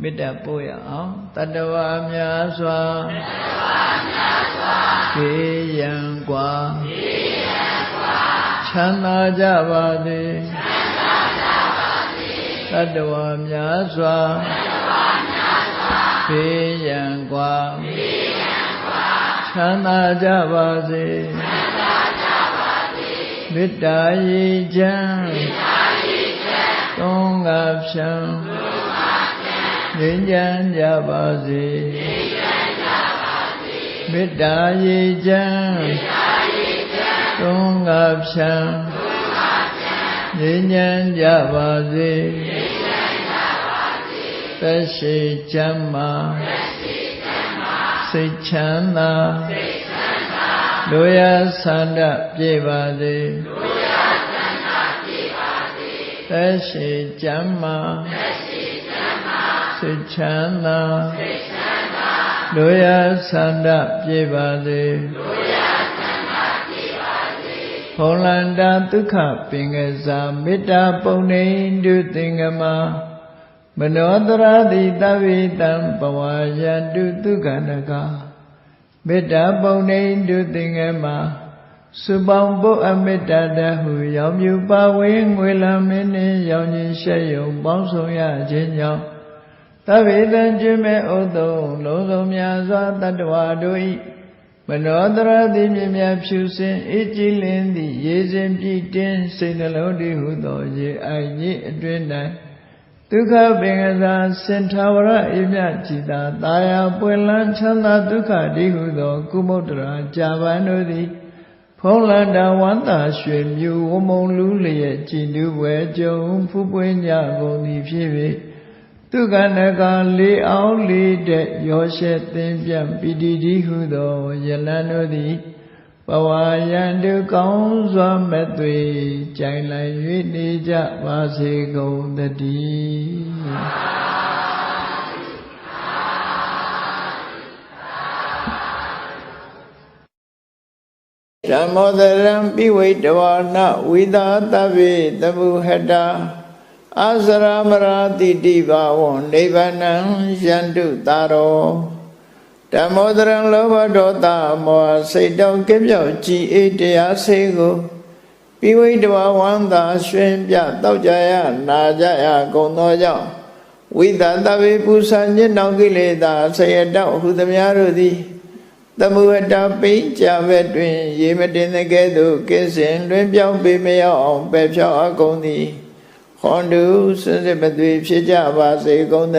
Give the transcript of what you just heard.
မေတ္တာပို့ရအောင်တတဝါများစွာခေယံกว่าချမ်းသာကြပါစေတတဝါများစွာခေယံกว่าချမ်းသာကြပါစေမေတ္တာရေချမ်းသုံးငါဖြံ ငြိမ်းချမ်းကြပါစေမေတ္တာရေချမ်းသုံးငါဖြံငြိမ်းချမ်းကြပါစေသက်ရှိချမ်းမာစိတ်ချမ်းသာလူရဆန္ဒပြေပါစေသက်ရှိချမ်းမာ စိတ်ချမ်းသာလူရဆန္ဒပြေပါစေဘုံလန္တာဒုက္ခပင်ကစားမေတ္တာပုံနေတုသင်္ကမမနောတရတိတဝိတံဘဝယတုဒုက္ခနကမေတ္တာပုံနေတုသင်္ကမစုပေါင်းဖို့အမေတ္တာတဟုရောင်မြူပါဝင်းငွေလမင်းနှင့်ရောင်ခြင်းရှက်ယုံပေါင်းဆောင်ရခြင်းကြောင့် သဗ္ဗေတံကျွမဲ့ဥသုံလုံးစုံများစွာတတ္တဝါတို့ဤမနောတရတိမြင်မြဖြူစင်အေးကြည်လင်းသည့်ရေစဉ်ပြည့်တင်းစိတ်နှလုံးတည်ဟုသောရေအိုင်ကြီးအတွင်၌ဒုက္ခပင်ကစားစင်ထာဝရအေမြကြည်သာတာယာပွင့်လန်းချမ်းသာဒုက္ခတည်ဟုသော ကုမုဒ္ဒရာကြာပန်တို့သည်ဖုံးလန္တာဝန္တာရွှေမြူဝမုံလူလျက်ကြည်နူးပွဲကြုံဖူးပွင့်ကြကုန်သည်ဖြစ်၍ သူကနကလေးအောင်လေးတဲ့ရောရှက်သင်ပြပီတိတိဟုသောယလန်တို့သည်ဘဝယံတုကောင်းစွာမဲ့သွေကြိုင်လိုက်၍နေကြပါစေကုန်သတည်းဓမ္မောဒရံပိဝိတဝါနဝိသာတဗ္ဗေတမုဟတာ အာစရမရာတိတိဘာဝံနိဗ္ဗာနံယန္တုတာရောဓမ္မောဒရံလောဘဒေါသမောဟစိတ်တောကင်းပြောက်ကြည်အေးတရားစေကိုပိဝိတဝါဝန္တာရွှင်ပြတောက်ကြရနာကြရကုန်သောကြောင့်ဝိသတဗေပုဆာညစ်နောင်ကိလေသာဆယတောက်ဟုသမျှတို့သည်သမုဝတ္တပိကြဘက်တွင် ရေမတင်တဲ့ကဲ့သို့ကင်းစင်လွင်ပြောင်းပေမရောက်အောင်ပယ်ဖြောက်အကုန်သည် ဟွန်တုစစပသွေဖြစ်ကြပါစေကုန်သ